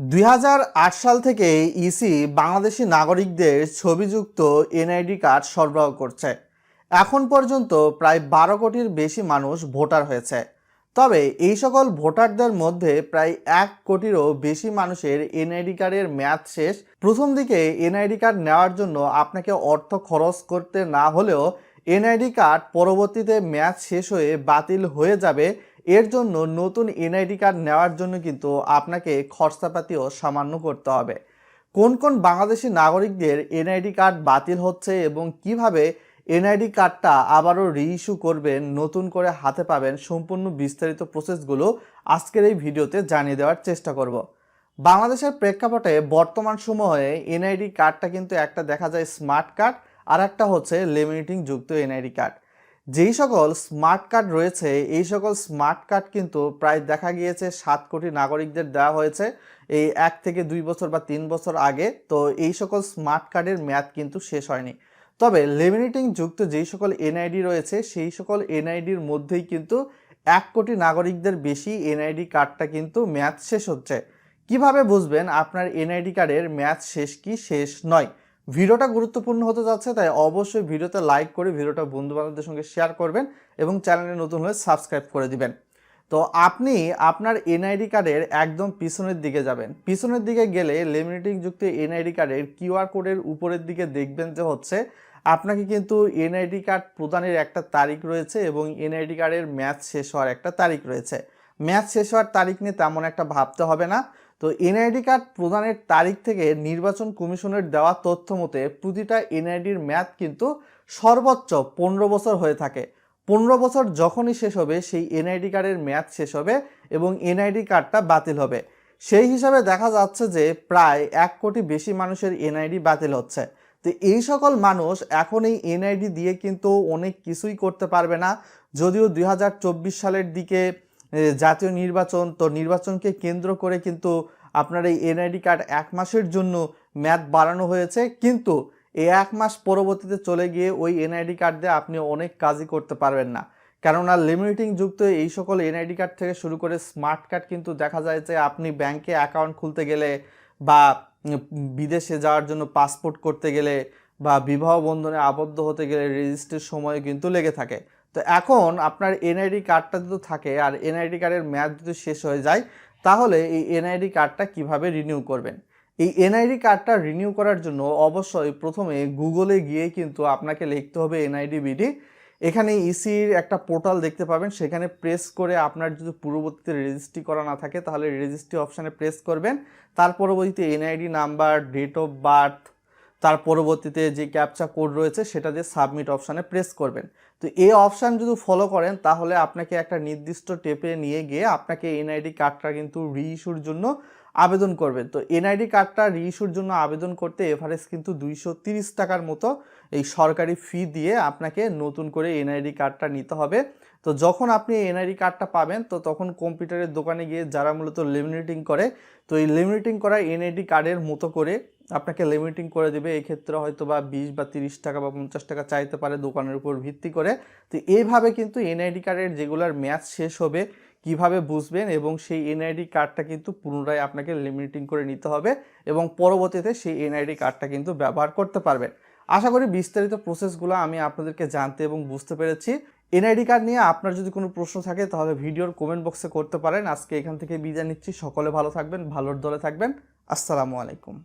দুই হাজার আট সাল থেকে ইসি বাংলাদেশি নাগরিকদের ছবিযুক্ত এনআইডি কার্ড সরবরাহ করছে। এখন পর্যন্ত প্রায় বারো কোটির বেশি মানুষ ভোটার হয়েছে। তবে এই সকল ভোটারদের মধ্যে প্রায় এক কোটিরও বেশি মানুষের এনআইডি কার্ডের মেয়াদ শেষ। প্রথম দিকে এনআইডি কার্ড নেওয়ার জন্য আপনাকে অর্থ খরচ করতে না হলেও এনআইডি কার্ড পরবর্তীতে মেয়াদ শেষ হয়ে বাতিল হয়ে যাবে এর জন্য নতুন এনআইডি কার্ড নেওয়ার জন্য কিন্তু আপনাকে খরচাপাতিও সামান্য করতে হবে। কোন কোন বাংলাদেশি নাগরিকদের এনআইডি কার্ড বাতিল হচ্ছে এবং কীভাবে এনআইডি কার্ডটা আবারও রিইস্যু করবেন, নতুন করে হাতে পাবেন সম্পূর্ণ বিস্তারিত প্রসেসগুলো আজকের এই ভিডিওতে জানিয়ে দেওয়ার চেষ্টা করব। বাংলাদেশের প্রেক্ষাপটে বর্তমান সময়ে এনআইডি কার্ডটা কিন্তু একটা দেখা যায় স্মার্ট কার্ড আর একটা হচ্ছে লেমিনেটিং যুক্ত এনআইডি কার্ড। যেই সকল স্মার্ট কার্ড রয়েছে, এই সকল স্মার্ট কার্ড কিন্তু প্রায় দেখা গিয়েছে সাত কোটি নাগরিকদের দেওয়া হয়েছে এই এক থেকে দুই বছর বা তিন বছর আগে। তো এই সকল স্মার্ট কার্ডের মেয়াদ কিন্তু শেষ হয়নি। তবে লেমিনেটিং যুক্ত যেই সকল এনআইডি রয়েছে, সেই সকল এনআইডির মধ্যেই কিন্তু এক কোটি নাগরিকদের বেশি এনআইডি কার্ডটা কিন্তু মেয়াদ শেষ হচ্ছে। কীভাবে বুঝবেন আপনার এনআইডি কার্ডের মেয়াদ শেষ কি শেষ নয়? ভিডিওটা গুরুত্বপূর্ণ হতে যাচ্ছে, তাই অবশ্যই ভিডিওতে লাইক করে ভিডিওটা বন্ধু বান্ধবদের সঙ্গে শেয়ার করবেন এবং চ্যানেলে নতুন হলে সাবস্ক্রাইব করে দিবেন। তো আপনি আপনার এনআইডি কার্ডের একদম পিছনের দিকে যাবেন। পিছনের দিকে গেলে লেমিনেটিং যুক্ত এনআইডি কার্ডের কিউআর কোডের উপরের দিকে দেখবেন যে হচ্ছে আপনাকে কিন্তু এনআইডি কার্ড প্রদানের একটা তারিখ রয়েছে এবং এনআইডি কার্ডের ম্যাচ শেষ হওয়ার একটা তারিখ রয়েছে। ম্যাচ শেষ হওয়ার তারিখ নিয়ে তেমন একটা ভাবতে হবে না। তো এনআইডি কার্ড প্রদানের তারিখ থেকে নির্বাচন কমিশনের দেওয়া তথ্য মতে প্রতিটা এনআইডির মেয়াদ কিন্তু সর্বোচ্চ পনেরো বছর হয়ে থাকে। পনেরো বছর যখনই শেষ হবে, সেই এনআইডি কার্ডের মেয়াদ শেষ হবে এবং এনআইডি কার্ডটা বাতিল হবে। সেই হিসাবে দেখা যাচ্ছে যে প্রায় এক কোটি বেশি মানুষের এনআইডি বাতিল হচ্ছে। তো এই সকল মানুষ এখন এই এনআইডি দিয়ে কিন্তু অনেক কিছুই করতে পারবে না। যদিও দুই হাজার চব্বিশ সালের দিকে জাতীয় নির্বাচন, তো নির্বাচনকে কেন্দ্র করে কিন্তু আপনার এই এনআইডি কার্ড এক মাসের জন্য ম্যাদ বাড়ানো হয়েছে। কিন্তু এই এক মাস পরবর্তীতে চলে গিয়ে ওই এনআইডি কার্ড দিয়ে আপনি অনেক কাজই করতে পারবেন না। কেননা লিমিটিং যুক্ত এই সকল এনআইডি কার্ড থেকে শুরু করে স্মার্ট কার্ড কিন্তু দেখা যায় যে আপনি ব্যাংকে অ্যাকাউন্ট খুলতে গেলে বা বিদেশে যাওয়ার জন্য পাসপোর্ট করতে গেলে বা বিবাহ বন্ধনে আবদ্ধ হতে গেলে রেজিস্ট্রির সময় কিন্তু লেগে থাকে। তো এখন আপনার এনআইডি কার্ডটা যদি থাকে আর এনআইডি কার্ডের মেয়াদ যদি শেষ হয়ে যায়, তাহলে এই এনআইডি কার্ডটা কীভাবে রিনিউ করবেন? এই এনআইডি কার্ডটা রিনিউ করার জন্য অবশ্যই প্রথমে গুগলে গিয়ে কিন্তু আপনাকে লিখতে হবে এনআইডি বিডি এখানে ইসির একটা পোর্টাল দেখতে পাবেন, সেখানে প্রেস করে আপনার যদি পূর্ববর্তীতে রেজিস্ট্রি করা না থাকে, তাহলে রেজিস্ট্রি অপশানে প্রেস করবেন। তার পরবর্তীতে NID number date of birth তার পরবর্তীতে যে ক্যাপচা কোড রয়েছে সেটা দিয়ে সাবমিট অপশানে প্রেস করবেন। তো এই অপশান যদি ফলো করেন, তাহলে আপনাকে একটা নির্দিষ্ট টেপে নিয়ে গিয়ে আপনাকে এনআইডি কার্ডটা কিন্তু রিইস্যুর জন্য আবেদন করবেন। তো এনআইডি কার্ডটা রিইস্যুর জন্য আবেদন করতে এভারেজ কিন্তু দুইশো তিরিশ টাকার মতো এই সরকারি ফি দিয়ে আপনাকে নতুন করে এনআইডি কার্ডটা নিতে হবে। তো যখন আপনি এনআইডি কার্ডটা পাবেন, তো তখন কম্পিউটারের দোকানে গিয়ে যারা মূলত লেমিনেটিং করে, তো এই লেমিনেটিং করা এনআইডি কার্ডের মতো করে আপনাকে লিমিটিং করে দেবে। এই ক্ষেত্রে হয়তো বা বিশ বা তিরিশ টাকা বা পঞ্চাশ টাকা চাইতে পারে দোকানের উপর ভিত্তি করে। তো এইভাবে কিন্তু এনআইডি কার্ডের যেগুলোর ম্যাচ শেষ হবে। কীভাবে বুঝবেন এবং সেই এনআইডি কার্ডটা কিন্তু পুনরায় আপনাকে লিমিটিং করে নিতে হবে এবং পরবর্তীতে সেই এনআইডি কার্ডটা কিন্তু ব্যবহার করতে পারবেন। আশা করি বিস্তারিত প্রসেসগুলো আমি আপনাদেরকে জানতে এবং বুঝতে পেরেছি। এনআইডি কার্ড নিয়ে আপনার যদি কোনো প্রশ্ন থাকে, তাহলে ভিডিওর কমেন্ট বক্সে করতে পারেন। আজকে এখান থেকে বিদায় নিচ্ছি। সকলে ভালো থাকবেন, ভালোর দলে থাকবেন। আসসালামু আলাইকুম।